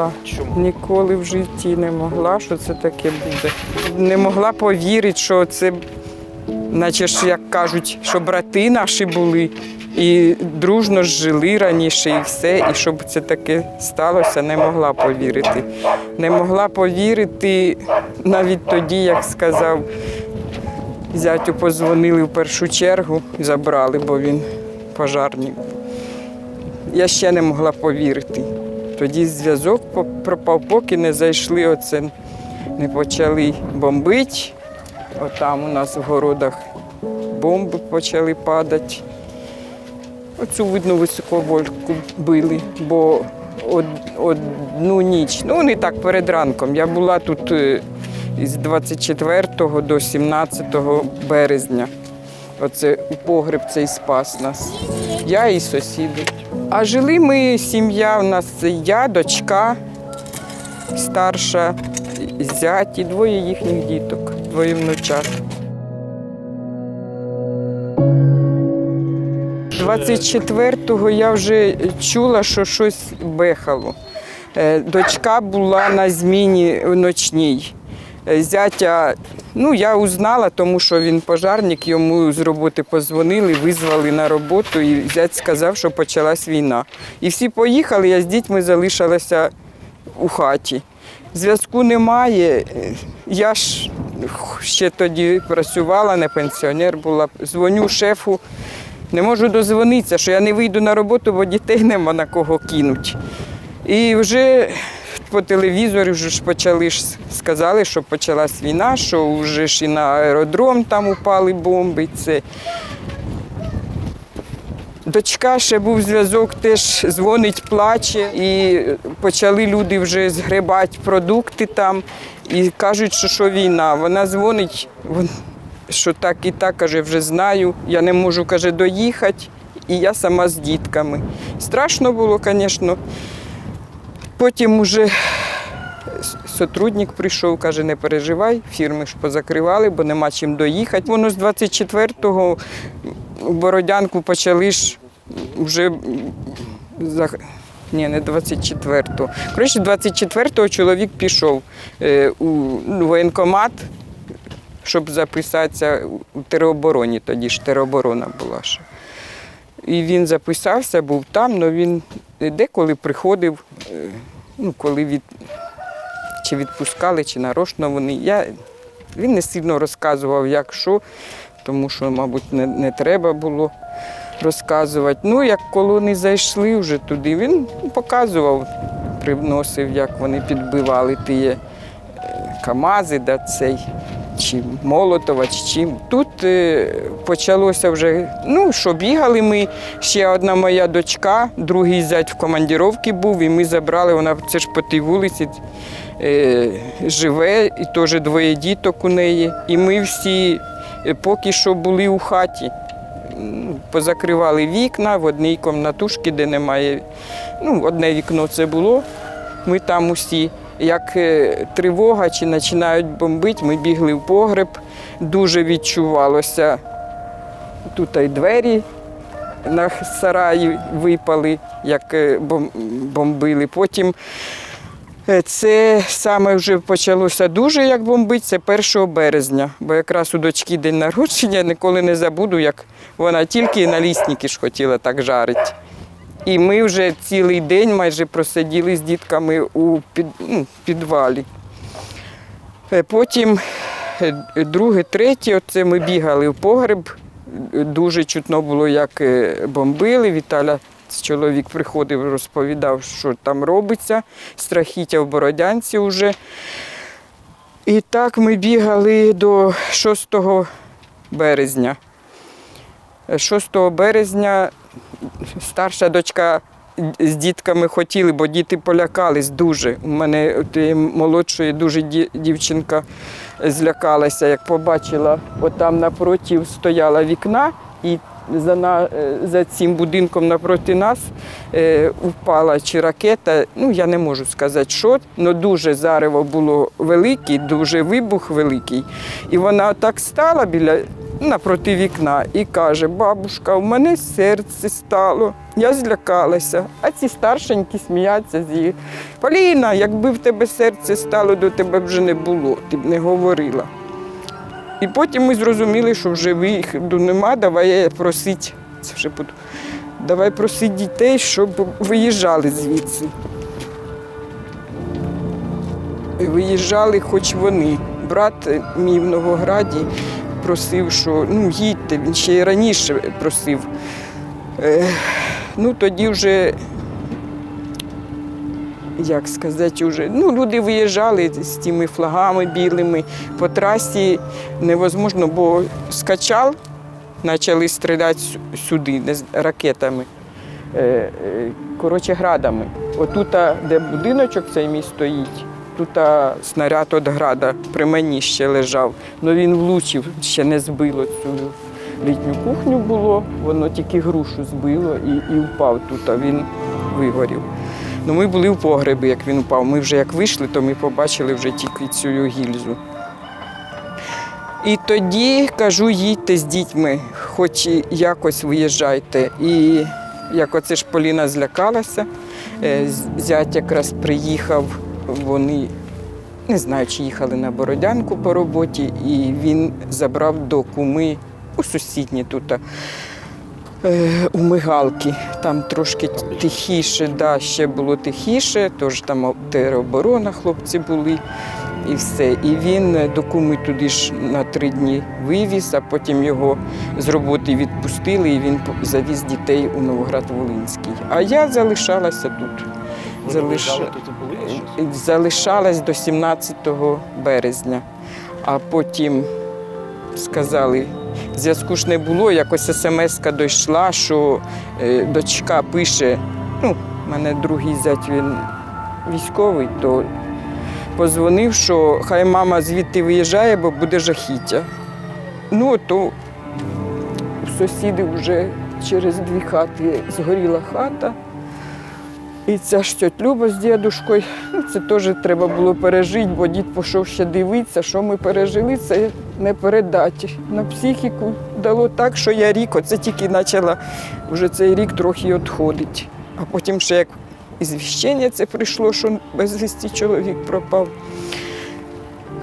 могла. Чому? Ніколи в житті не могла, що це таке буде. Не могла повірити, що це, наче ж, як кажуть, що брати наші були і дружно жили раніше, і все. І щоб це таке сталося, не могла повірити. Не могла повірити навіть тоді, як сказав, зятю позвонили в першу чергу забрали, бо він пожарник. Я ще не могла повірити. Тоді зв'язок пропав, поки не зайшли, оце, не почали бомбити. Отам у нас в городах бомби почали падати. Оцю видно високовольтку били, бо од- одну ніч, ну не так перед ранком. Я була тут е, із 24 до 17 березня. Оце у погреб цей спас нас. Я і сусіди. А жили ми, сім'я, у нас я, дочка старша, зять і двоє їхніх діток, двоє внучат. 24-го я вже чула, що щось бехало. Е, Дочка була на зміні ночній. Е, Зятя, ну я узнала, тому що він пожарник, йому з роботи позвонили, визвали на роботу, і зять сказав, що почалась війна. І всі поїхали, я з дітьми залишилася у хаті. Зв'язку немає. Я ж ще тоді працювала, не пенсіонер була. Дзвоню шефу, не можу дозвонитися, що я не вийду на роботу, бо дітей нема на кого кинуть. І вже по телевізору вже ж почали ж сказали, що почалась війна, що вже ж і на аеродром там упали бомби. Це. Дочка ще був зв'язок, теж дзвонить, плаче, і почали люди вже згребати продукти там і кажуть, що, що війна. Вона дзвонить, що так і так, каже, вже знаю. Я не можу, каже, доїхати, і я сама з дітками. Страшно було, звісно. Потім уже сотрудник прийшов, каже, не переживай, фірми ж позакривали, бо нема чим доїхати. Воно з 24-го в Бородянку почали ж вже. Ні, не 24-го. Коротше, 24-го чоловік пішов е, у ну, воєнкомат, щоб записатися у теробороні. Тоді ж тероборона була ще. І він записався, був там, але він деколи приходив, ну, коли від, чи відпускали, чи нарочно вони. Я, він не сильно розказував, як що, тому що, мабуть, не, не треба було розказувати. Ну, як колони зайшли вже туди, він показував, привносив, як вони підбивали ті е, Камази, да, цей, чи Молотова, чи чим. Тут е, почалося вже, ну, що бігали ми, ще одна моя дочка, другий зять в командіровці був, і ми забрали, вона це ж по тій вулиці е, живе, і теж двоє діток у неї. І ми всі е, поки що були у хаті. Позакривали вікна в одній комнатушці, де немає. Ну, одне вікно це було. Ми там усі. Як е, тривога чи починають бомбити, ми бігли в погреб. Дуже відчувалося. Тут і двері на сараї випали, як е, бомбили. Потім е, це саме вже почалося дуже як бомбити, це 1 березня, бо якраз у дочки день народження ніколи не забуду, як вона тільки на лісники ж хотіла так жарити. І ми вже цілий день майже просиділи з дітками у під, ну, підвалі. Е, Потім е, друге, третє, оце ми бігали в погреб. Дуже чутно було, як е, бомбили. Віталя, чоловік приходив, розповідав, що там робиться. Страхіття в Бородянці вже. І так ми бігали до 6 березня. Е, 6 березня старша дочка з дітками хотіли, бо діти полякались дуже. У мене молодшої дуже дівчинка злякалася, як побачила, отам напротив стояла вікна, і за, на, е, за цим будинком напроти нас е, впала чи ракета. Ну, я не можу сказати, що, але дуже зарево було велике, дуже вибух великий. І вона так стала біля напроти вікна і каже: бабушка, у мене серце стало. Я злякалася. А ці старшенькі сміються з її. Поліна, якби в тебе серце стало, до тебе вже не було, ти б не говорила. І потім ми зрозуміли, що вже виходу нема, давай просить, це вже буду, давай просить дітей, щоб виїжджали звідси. Виїжджали хоч вони. Брат мій в Новограді просив, що ну їдьте, він ще й раніше просив. Е, ну тоді вже, як сказати, вже, ну, люди виїжджали з тими флагами білими по трасі невозможно, бо скачав, почали стріляти сюди ракетами. Е, е, коротше, градами. Отут, де будиночок цей мій стоїть, тут снаряд від града при мені ще лежав. Ну він влучив, ще не збило цю літню кухню було, воно тільки грушу збило і, і впав тут, а він вигорів. Ну, ми були в погребі, як він впав. Ми вже як вийшли, то ми побачили вже тільки цю гільзу. І тоді кажу, їдьте з дітьми, хоч якось виїжджайте. І як оце ж Поліна злякалася, е, зять якраз приїхав, вони не знаю, чи їхали на Бородянку по роботі, і він забрав до куми у сусідні тут. Е, У Мигалки, там трошки тихіше, да, ще було тихіше, тож там тероборона хлопці були і все. І він до куми туди ж на три дні вивіз, а потім його з роботи відпустили, і він завіз дітей у Новоград-Волинський. А я залишалася тут. Залиш... Залишалась до 17 березня, а потім сказали, зв'язку ж не було, якось смс-ка дійшла, що е, дочка пише, ну, в мене другий зять він військовий, то позвонив, що хай мама звідти виїжджає, бо буде жахіття. Ну, то у сусідів вже через дві хати згоріла хата. І ця ж тьоть Люба з дідушкою, ну, це теж треба було пережити, бо дід пішов ще дивитися, що ми пережили, це не передати. На психіку дало так, що я рік, оце тільки почала вже цей рік трохи відходить. А потім ще як ізвіщення це прийшло, що безвісті чоловік пропав.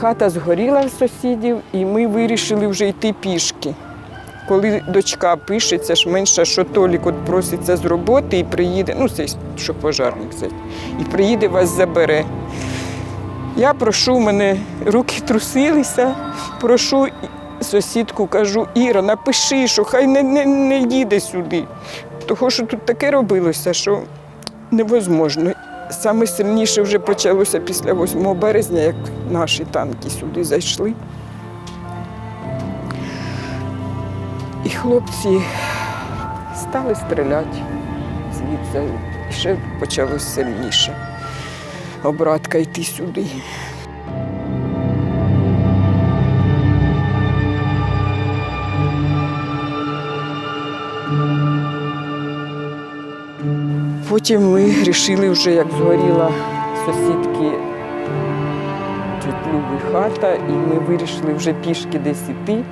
Хата згоріла в сусідів, і ми вирішили вже йти пішки. Коли дочка пише, це ж менше, що Толік от проситься з роботи і приїде, ну це що пожарник це, і приїде вас забере. Я прошу, мене руки трусилися, прошу сусідку, кажу, Іра, напиши, що хай не, не, не їде сюди. Того, що тут таке робилося, що невозможно. Саме сильніше вже почалося після 8 березня, як наші танки сюди зайшли. Хлопці стали стріляти звідси. І ще почалося сильніше. Обратка йти сюди. Потім ми вирішили вже, як згоріла сусідки Люби хата, і ми вирішили вже пішки десь іти.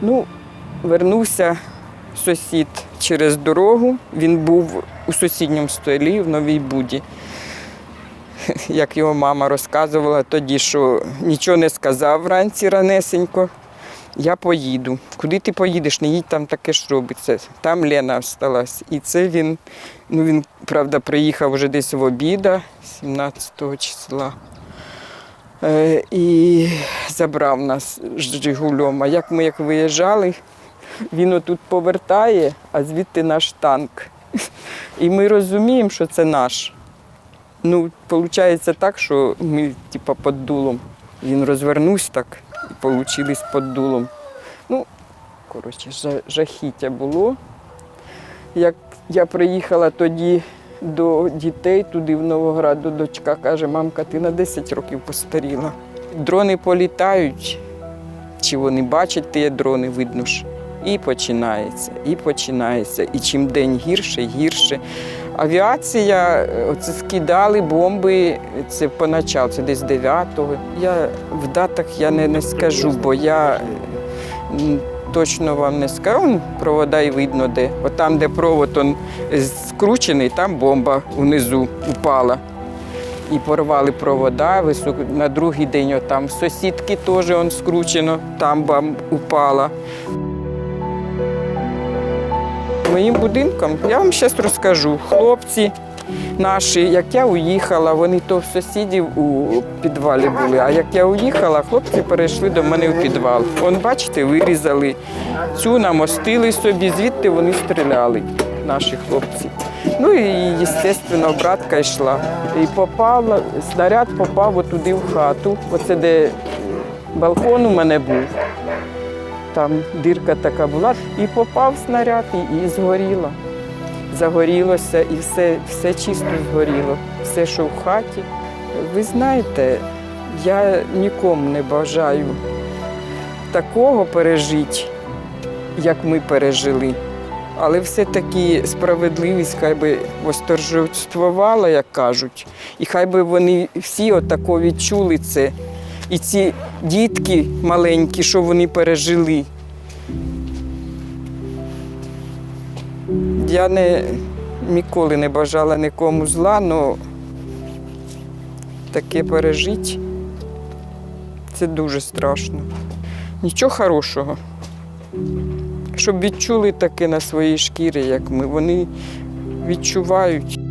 Ну, вернувся сусід через дорогу. Він був у сусідньому столі в Новій Буді. Як його мама розказувала тоді, що нічого не сказав вранці ранесенько. Я поїду. Куди ти поїдеш? Не їдь, там таке ж робиться. Там Лена осталась. І це він, ну він, правда, приїхав вже десь в обіда, 17 числа. Е, і забрав нас Жигулем. А як ми як виїжджали, він отут повертає, а звідти наш танк. І ми розуміємо, що це наш. Ну, виходить так, що ми, типа, під дулом. Він розвернувся так і получились під дулом. Ну, коротше, жахіття було. Як я приїхала тоді до дітей туди в Новоград, до дочка каже, мамка, ти на 10 років постаріла. Дрони політають, чи вони бачать ті дрони, видно ж. І починається, і починається. І чим день гірше, гірше. Авіація, е, оце скидали бомби, це поначалу, це десь 9-го. Я в датах я не, не скажу, бо я точно вам не скажу, Он провода і видно де. От там, де провод он скручений, там бомба внизу упала. І порвали провода, високо, на другий день от там сусідки теж он скручено, там бам упала. Моїм будинком я вам зараз розкажу. Хлопці наші, як я уїхала, вони то в сусідів у підвалі були. А як я уїхала, хлопці перейшли до мене в підвал. Он, бачите, вирізали цю, намостили собі, звідти вони стріляли, наші хлопці. Ну і, звісно, братка йшла. І попала, снаряд попав отуди в хату. Оце де балкон у мене був. Там дирка така була, і попав снаряд, і, і згоріло. Загорілося, і все, все чисто згоріло, все, що в хаті. Ви знаєте, я нікому не бажаю такого пережити, як ми пережили. Але все-таки справедливість хай би восторжествувала, як кажуть. І хай би вони всі отако відчули це. І ці дітки маленькі, що вони пережили. Я не, ніколи не бажала нікому зла, але таке пережити це дуже страшно. Нічого хорошого. Щоб відчули таке на своїй шкірі, як ми. Вони відчувають.